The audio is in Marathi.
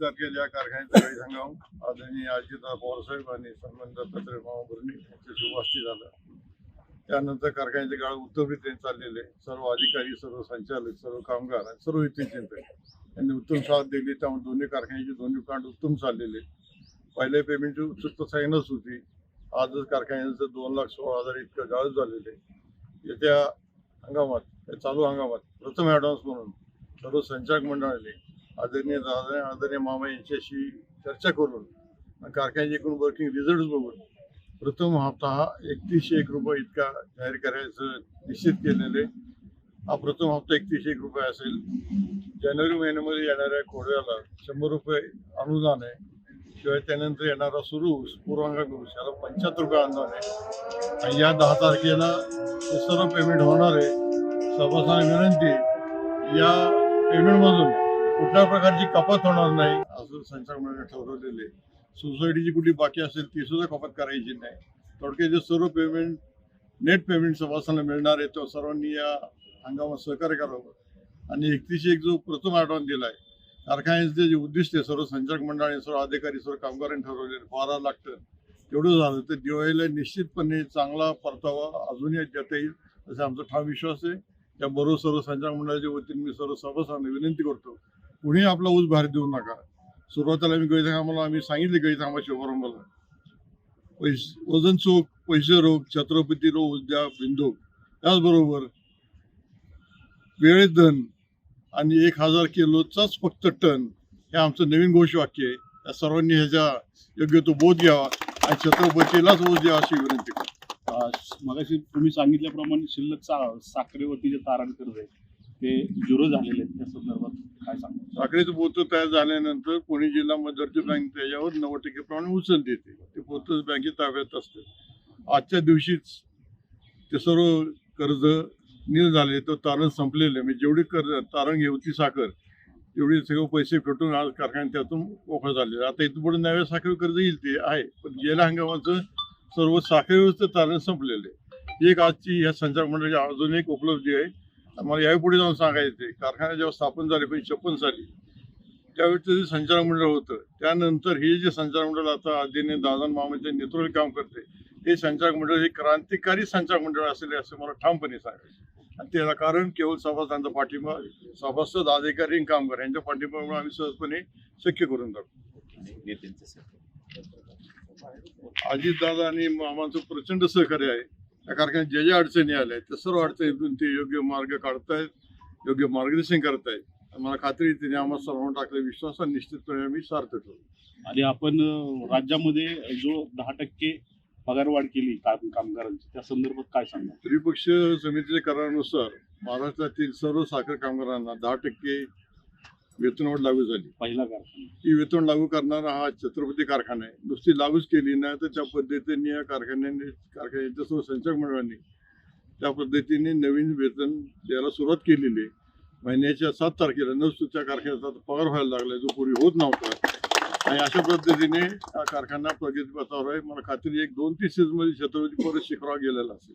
तारखेला या कारखान्याचा काही हंगाम आदरणीय अजितदादा पवारसाहेब आणि सन्मान दत्तात्रय मामा भरणे त्यानंतर कारखान्याचे काळ उत्तम चाललेले सर्व अधिकारी सर्व संचालक सर्व कामगार आणि सर्व हितचिंतक यांनी उत्तम साथ दिली. त्यामुळे दोन्ही कारखान्याचे दोन्ही प्लांट उत्तम चाललेले. पहिले पेमेंटची उत्सुकता साईनच होती. आजच कारखान्याचं दोन लाख सोळा हजार इतकं गाळच झालेले येत्या हंगामात चालू हंगामात प्रथम ॲडव्हान्स म्हणून सर्व संचालक मंडळाने आदरणीय दादा आदरणीय मामा यांच्याशी चर्चा करून आणि कारखान्याचे एकूण वर्किंग रिझल्ट बघून प्रथम हप्ता हा एकतीसशे एक रुपये इतका जाहीर करायचं निश्चित केलेले हा प्रथम हप्ता एकतीसशे एक रुपये असेल. जानेवारी महिन्यामध्ये येणाऱ्या खोड्याला शंभर रुपये अनुदान आहे. शिवाय त्यानंतर येणारा सुरू पूर्वांगामी ऊस याला पंच्याहत्तर रुपये अनुदान आहे. आणि या दहा तारखेला हे सर्व पेमेंट होणार आहे. सभासदांना विनंती या पेमेंटमधून कुठल्या प्रकारची कपात होणार नाही. असं संचालक मंडळाने ठरवलेले सोसायटीची कुठली बाकी असेल ती सुद्धा कपात करायची नाही. थोडक्यात जे सर्व पेमेंट नेट पेमेंट सभासदांना मिळणार आहे तो सर्वांनी या हंगामात सहकार्य करावं. आणि एकतीस एक जो प्रथम आढावा दिला आहे कारखान्याचे जे उद्दिष्ट आहे सर्व संचालक मंडळाने सर्व अधिकारी सर्व कामगारांनी ठरवले बारा लाख टन. तेवढं झालं तर दिवाळीला निश्चितपणे चांगला परतावा अजूनही देता येईल असा आमचा ठाम विश्वास आहे. त्याबरोबर सर्व संचालक मंडळाच्या वतीने मी सर्व सभासदांना विनंती करतो कुणी आपला ऊस बाहेर देऊ नका. सुरुवातीला मी गैत आम्ही सांगितले गैत आम्हा शुभारंभाला पैसे वजन चोक पैसे रोग छत्रपती रोग उद्या बिंदू त्याचबरोबर वेळेत धन आणि एक हजार किलोचाच फक्त टन हे आमचं नवीन घोषवाक्य आहे. या सर्वांनी ह्याचा योग्य तो बोध घ्यावा आणि छत्रपतीलाच बोध द्यावा अशी विनंती करतो. मगाशी तुम्ही सांगितल्याप्रमाणे शिल्लक सा- साखरेवरती जे तारण कर्ज आहे ते झिरो झालेले आहेत त्या संदर्भात. काय साखरेचं पोतं तयार झाल्यानंतर पुणे जिल्हा मध्यवर्ती बँक त्याच्यावर नव्वद टक्के प्रमाणे उचल देते. ते पोतच बँकेत ताब्यात असते. आजच्या दिवशीच ते सर्व कर्ज नील झाले तर तारण संपलेलं म्हणजे जेवढी कर्ज तारण घेऊ ती साखर एवढे सगळे पैसे फेटून आज कारखान्यात त्यातून मोकळं झाले आता इथं पुढे नव्या साखर कर्ज येईल ते आहे पण गेल्या हंगामाचं सर्व साखरेवरचं तारण संपलेलं आहे. एक आजची ह्या संचालक मंडळाची अजून एक उपलब्धी आहे. मला याही पुढे जाऊन सांगायचं कारखाना जेव्हा स्थापन झाले पण छप्पन साली त्यावेळेचं जे संचालक मंडळ होतं. त्यानंतर हे जे संचालक मंडळ आता आदरणीय दादा मामाच्या नेतृत्वाखाली काम करते हे संचालक मंडळ हे क्रांतिकारी संचालक मंडळ असेल असं मला ठामपणे सांगायचं आणि त्याला कारण केवळ सभासदांचा पाठिंबा सभासद अधिकारी कामगार यांच्या पाठिंब्यामुळे आम्ही सहजपणे शक्य करून टाकू. अजितदादा आणि मामांचं प्रचंड सहकार्य आहे. या कारखान्यात ज्या ज्या अडचणी आल्या आहेत त्या सर्व अडचणीतून ते योग्य मार्ग काढतायत योग्य मार्गदर्शन करतायत. मला खात्री त्यांनी आम्हाला सर्वांना टाकले विश्वास आणि निश्चितपणे आम्ही सार्थ ठेवू. आणि आपण राज्यामध्ये जो दहा टक्के पगारवाढ केली काम कामगारांची त्या संदर्भात काय सांगा त्रिपक्ष समितीच्या करारानुसार महाराष्ट्रातील सर्व साखर कामगारांना दहा टक्के वेतनवाढ लागू झाली. पहिला कारखाना. ही वेतन लागू करणारा हा छत्रपती कारखाना आहे. नुसती लागूच केली नाही तर त्या पद्धतीने या कारखान्याने कारखान्याच्या सर्व संचालक मंडळांनी त्या पद्धतीने नवीन वेतन द्यायला सुरुवात केलेली आहे. महिन्याच्या सात तारखेला नसतो त्या कारखान्याचा पगार व्हायला लागलाय. जो पूर्वी होत नव्हता. आणि अशा पद्धतीने हा कारखाना प्रगतीपथावर आहे. मला खात्री एक दोन तीन मध्ये छत्रपती परत शिखरावर गेलेला असेल.